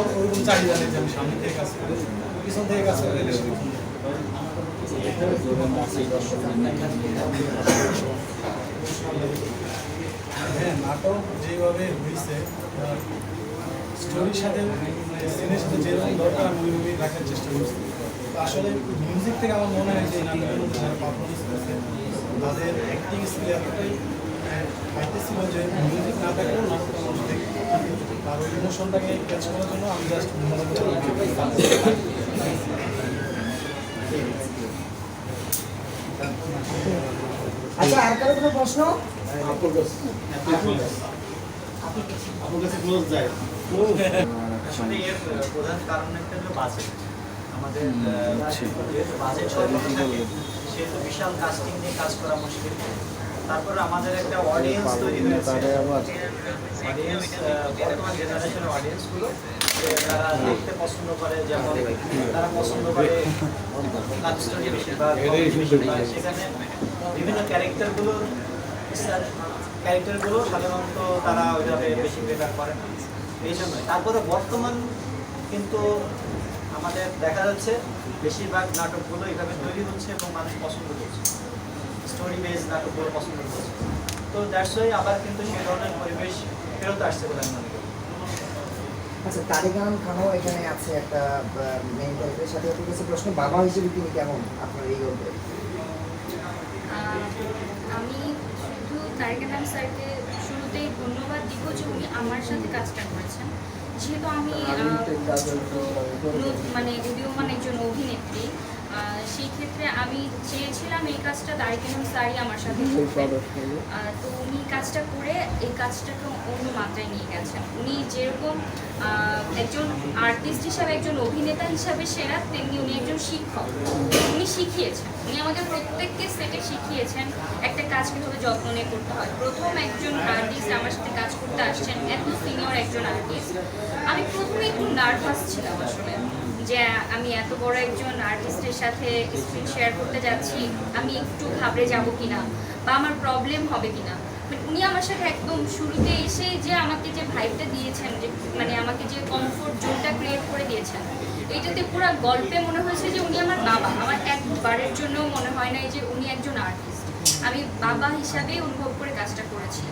ওরকম থেকে কাজ করি, পিছন থেকে কাজ করে হ্যাঁ নাটক যেভাবে হয়েছে স্টোরির সাথে সিনের যেরকম দরকার, আমি ওইভাবেই রাখার চেষ্টা করছি। আসলে মিউজিক থেকে আমার মনে হয় যে নাটকের মধ্যে যারা পারফরমেন্স করেছে, তাদের অ্যাক্টিং স্কিল এতটাই পাইতেছিল যে মিউজিক না থাকলেও নাটকটা মানুষ দেখবে আর ওই ইমোশনটাকে ক্যাচ করার জন্য আমি জাস্ট আচ্ছা আর কারও কোনো প্রশ্ন? আপনার কাছে ক্লোজ যায় আসলে এর প্রধান কারণ একটা হলো বাজেট আমাদের বাজেট স্বল্প থাকে সেহেতু বিশাল কাস্টিং নিয়ে কাজ করা মুশকিল। তারপর আমাদের একটা অডিয়েন্স তৈরি হয়েছে। অডিয়েন্স অডিয়েন্সগুলো দেখতে পছন্দ করে, যেমন তারা পছন্দ করে সেখানে বিভিন্ন ক্যারেক্টারগুলো ক্যারেক্টারগুলো সাধারণত তারা ওইভাবে বেশি প্রেফার করে এই জন্যই তারপরে বর্তমান কিন্তু আমাদের দেখা যাচ্ছে, বেশিরভাগ নাটকগুলো এইভাবে তৈরি হচ্ছে এবং মানুষ পছন্দ করছে। স্টোরি বেস নাটকগুলো পছন্দ করছে। তো দ্যাটস ওয়াই আবার কিন্তু সেই ধরনের পরিবেশ ফেরত আসছে বলে আমি মনে করি। আচ্ছা তারিগান খানও এখানে আছে একটা মেইন ক্যারেক্টারের সাথে। আপনার কাছে প্রশ্ন বাবা হিসেবে তিনি কেমন আপনার এই গল্পে আহ, আমি শুধু তারেকানাম স্যারকে শুরুতেই ধন্যবাদ দিব যে উনি আমার সাথে কাজটা করেছেন। যেহেতু আমি মানে উদীয়মান একজন অভিনেত্রী সেই ক্ষেত্রে আমি চেয়েছিলাম এই কাজটা তারেকানাম স্যারই আমার সাথে তো উনি কাজটা করে এই কাজটাকে অন্য মাত্রায় নিয়ে গেছেন। উনি যেরকম একজন আর্টিস্ট হিসাবে একজন অভিনেতা হিসাবে সেরা তেমনি উনি একজন শিক্ষক। উনি শিখিয়েছেন। উনি আমাদের প্রত্যেককে সেটে শিখিয়েছেন একটা কাজ কীভাবে যত্ন নিয়ে করতে হয়। প্রথম একজন আর্টিস্ট আমার সাথে কাজ করতে আসছেন এত সিনিয়র একজন আর্টিস্ট আমি প্রথমে একটু নার্ভাস ছিলাম আসলে। আমি এত বড় একজন আর্টিস্টের সাথে স্ক্রিন শেয়ার করতে যাচ্ছি, আমি একটু ঘাবড়ে যাব কিনা? বা আমার প্রবলেম হবে কিনা? বাট উনি আমার সাথে একদম শুরুতে এসে যে আমাকে যে ভাইবটা দিয়েছেন, যে মানে আমাকে যে কমফোর্ট জোনটা ক্রিয়েট করে দিয়েছেন এইটাতে পুরো গল্পে মনে হয়েছে যে উনি আমার বাবা। আমার একবারের জন্য মনে হয় নাই যে উনি একজন আর্টিস্ট আমি বাবা হিসাবেই অনুভব করে কাজটা করেছি।